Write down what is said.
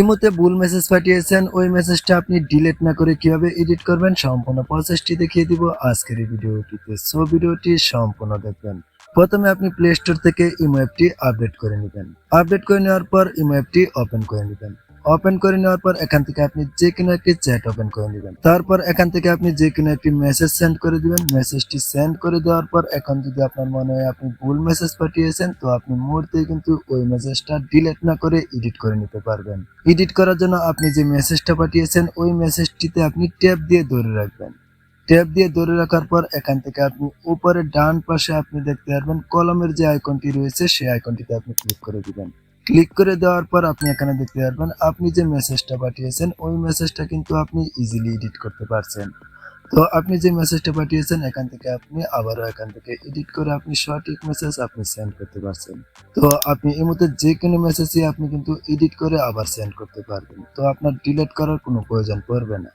ইমোতে ভুল মেসেজ পাঠিয়েছেন, ওই মেসেজটা আপনি ডিলেট না করে কীভাবে এডিট করবেন সম্পূর্ণ প্রসেসটি দেখিয়ে দিব আজকের এই ভিডিওটিতে। সো ভিডিওটি সম্পূর্ণ দেখবেন। প্রথমে আপনি প্লে স্টোর থেকে ইমো অ্যাপটি আপডেট করে নেবেন। আপডেট করে নেওয়ার পর ইমো অ্যাপটি ওপেন করে নেবেন। ওপেন করে নেওয়ার পর এখান থেকে আপনি যে কোনো একটি চ্যাট ওপেন করে নেবেন। তারপর এখান থেকে আপনি যে কোনো একটি মেসেজ সেন্ড করে দিবেন। মেসেজটি সেন্ড করে দেওয়ার পর এখন যদি আপনার মনে হয় আপনি ভুল মেসেজ পাঠিয়েছেন, তো আপনি মুহূর্তে কিন্তু ওই মেসেজটা ডিলিট না করে এডিট করে নিতে পারবেন। এডিট করার জন্য আপনি যে মেসেজটা পাঠিয়েছেন, ওই মেসেজটিতে আপনি ট্যাপ দিয়ে ধরে রাখবেন। ট্যাপ দিয়ে ধরে রাখার পর এখান থেকে আপনি উপরে ডান পাশে আপনি দেখতে পারবেন, কলমের যে আইকনটি রয়েছে, সেই আইকনটিতে আপনি ক্লিক করে দিবেন। ক্লিক করে দেওয়ার পর আপনি এখানে দেখতে পারবেন, আপনি যে মেসেজটা পাঠিয়েছেন, ওই মেসেজটা কিন্তু আপনি ইজিলি এডিট করতে পারছেন। তো আপনি যে মেসেজটা পাঠিয়েছেন, এখান থেকে আপনি আবারও এখান থেকে এডিট করে আপনি সঠিক মেসেজ আপনি সেন্ড করতে পারছেন। তো আপনি এই মধ্যে যে কোনো মেসেজই আপনি কিন্তু এডিট করে আবার সেন্ড করতে পারবেন। তো আপনার ডিলিট করার কোনো প্রয়োজন পড়বে না।